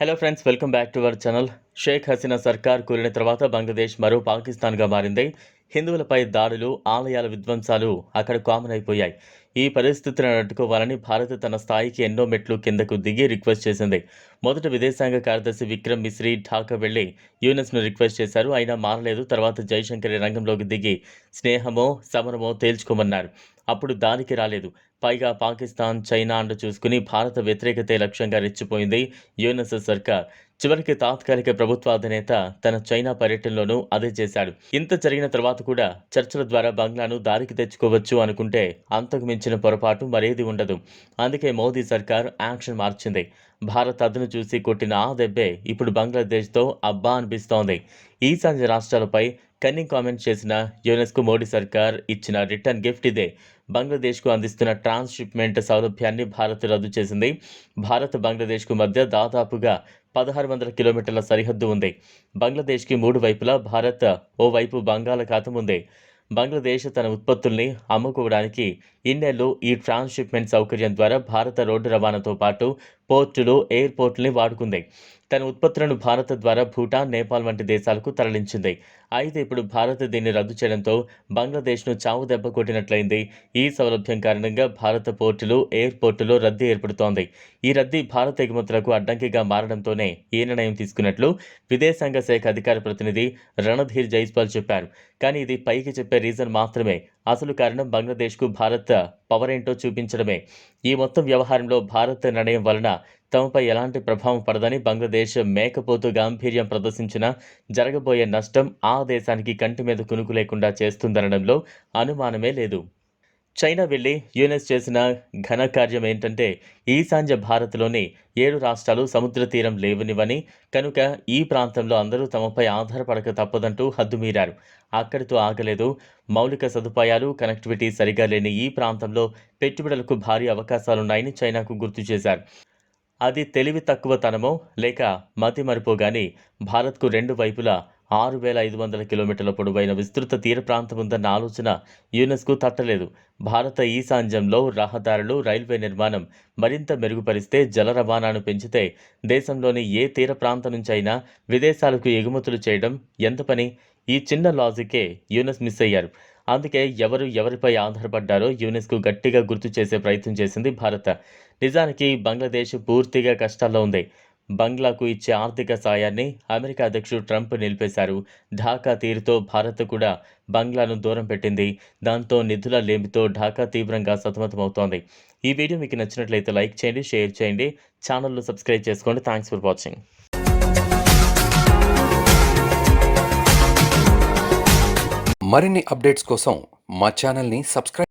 Hello friends welcome back to our channel Sheikh Hasina సర్కార్ కూలిన తర్వాత బంగ్లాదేశ్ మరో పాకిస్తాన్గా మారింది. హిందువులపై దాడులు ఆలయాల విధ్వంసాలు అక్కడ కామన్ అయిపోయాయి. ఈ పరిస్థితులను అడ్డుకోవాలని భారత్ తన స్థాయికి ఎన్నో మెట్లు కిందకు దిగి రిక్వెస్ట్ చేసింది. మొదట విదేశాంగ కార్యదర్శి విక్రమ్ మిశ్రీ ఢాకా వెళ్ళి యూనెస్ను రిక్వెస్ట్ చేశారు. అయినా మారలేదు. తర్వాత జైశంకర్ రంగంలోకి దిగి స్నేహమో సమరమో తేల్చుకోమన్నారు. అప్పుడు దానికి రాలేదు. పైగా పాకిస్తాన్ చైనా అండ చూసుకుని భారత వ్యతిరేకతే లక్ష్యంగా రెచ్చిపోయింది యుఎన్ఎస్ సర్కార్. చివరికి తాత్కాలిక ప్రభుత్వ అధినేత తన చైనా పర్యటనలోనూ అదే చేశాడు. ఇంత జరిగిన తర్వాత కూడా చర్చల ద్వారా బంగ్లాను దారికి తెచ్చుకోవచ్చు అనుకుంటే అంతకు మించిన పొరపాటు మరేది ఉండదు. అందుకే మోదీ సర్కార్ యాక్షన్ మార్చింది. భారత్ అదును చూసి కొట్టిన ఆ దెబ్బే ఇప్పుడు బంగ్లాదేశ్తో అబ్బా అనిపిస్తోంది. ఈశాన్య రాష్ట్రాలపై కన్నింగ్ కామెంట్ చేసిన యునెస్కో మోడీ సర్కార్ ఇచ్చిన రిటర్న్ గిఫ్ట్ ఇదే. బంగ్లాదేశ్కు అందిస్తున్న ట్రాన్స్షిప్మెంట్ సౌలభ్యాన్ని భారత్ రద్దు చేసింది. భారత్ బంగ్లాదేశ్కు మధ్య దాదాపుగా పదహారు వందల కిలోమీటర్ల సరిహద్దు ఉంది. బంగ్లాదేశ్కి మూడు వైపులా భారత్ ఓవైపు బంగాళాఖాతం ఉంది. బంగ్లాదేశ్ తన ఉత్పత్తుల్ని అమ్ముకోవడానికి ఇన్నేళ్ళు ఈ ట్రాన్స్షిప్మెంట్ సౌకర్యం ద్వారా భారత రోడ్డు రవాణాతో పాటు పోర్టులు ఎయిర్పోర్టుల్ని వాడుకుంది. తన ఉత్పత్తులను భారత్ ద్వారా భూటాన్ నేపాల్ వంటి దేశాలకు తరలించింది. అయితే ఇప్పుడు భారత్ దీన్ని రద్దు చేయడంతో బంగ్లాదేశ్ను చావు దెబ్బ కొట్టినట్లయింది. ఈ సౌలభ్యం కారణంగా భారత పోర్టులు ఎయిర్పోర్టులో రద్దీ ఏర్పడుతోంది. ఈ రద్దీ భారత ఎగుమతులకు అడ్డంకిగా మారడంతోనే ఈ నిర్ణయం తీసుకున్నట్లు విదేశాంగ శాఖ అధికార ప్రతినిధి రణధీర్ జైస్వాల్ చెప్పారు. కానీ ఇది పైకి చెప్పే రీజన్ మాత్రమే. అసలు కారణం బంగ్లాదేశ్కు భారత్ పవర్ ఏంటో చూపించడమే. ఈ మొత్తం వ్యవహారంలో భారత్ నిర్ణయం వలన తమపై ఎలాంటి ప్రభావం పడదని బంగ్లాదేశ్ మేకపోతూ గాంభీర్యం ప్రదర్శించిన జరగబోయే నష్టం ఆ దేశానికి కంటి మీద కునుకు లేకుండా చేస్తుందనడంలో అనుమానమే లేదు. చైనా వెళ్ళి యుఎన్ఎస్ చేసిన ఘనకార్యం ఏంటంటే ఈశాన్య భారత్లోని ఏడు రాష్ట్రాలు సముద్ర తీరం లేవనివని కనుక ఈ ప్రాంతంలో అందరూ తమపై ఆధారపడక తప్పదంటూ హద్దుమీరారు. అక్కడితో ఆగలేదు. మౌలిక సదుపాయాలు కనెక్టివిటీ సరిగా లేని ఈ ప్రాంతంలో పెట్టుబడులకు భారీ అవకాశాలున్నాయని చైనాకు గుర్తు చేశారు. అది తెలివి తక్కువతనమో లేక మతిమరుపో గాని భారత్కు రెండు వైపులా ఆరు వేల ఐదు వందల కిలోమీటర్ల పొడవైన విస్తృత తీర ప్రాంతం ఉందన్న ఆలోచన యునెస్కు తట్టలేదు. భారత ఈశాన్యంలో రహదారులు రైల్వే నిర్మాణం మరింత మెరుగుపరిస్తే జల రవాణాను పెంచితే దేశంలోని ఏ తీర ప్రాంతం నుంచైనా విదేశాలకు ఎగుమతులు చేయడం ఎంత పని? ఈ చిన్న లాజికే యూనెస్ మిస్ అయ్యారు. అందుకే ఎవరు ఎవరిపై ఆధారపడ్డారో యూనెస్కు గట్టిగా గుర్తు చేసే ప్రయత్నం చేసింది భారత. నిజానికి బంగ్లాదేశ్ పూర్తిగా కష్టాల్లో ఉంది. బంగ్లాకు ఇచ్చే ఆర్థిక సాయాన్ని అమెరికా అధ్యక్షుడు ట్రంప్ నిలిపేశారు. ఢాకా తీరుతో భారత్ కూడా బంగ్లాను దూరం పెట్టింది. దాంతో నిధుల లేమితో ఢాకా తీవ్రంగా సతమతమవుతోంది. ఈ వీడియో మీకు నచ్చినట్లయితే లైక్ చేయండి షేర్ చేయండి. ఛానల్ను సబ్స్క్రైబ్ చేసుకోండి. Thanks for watching. మరిన్ని అప్డేట్స్ కోసం మా ఛానల్ని సబ్స్క్రైబ్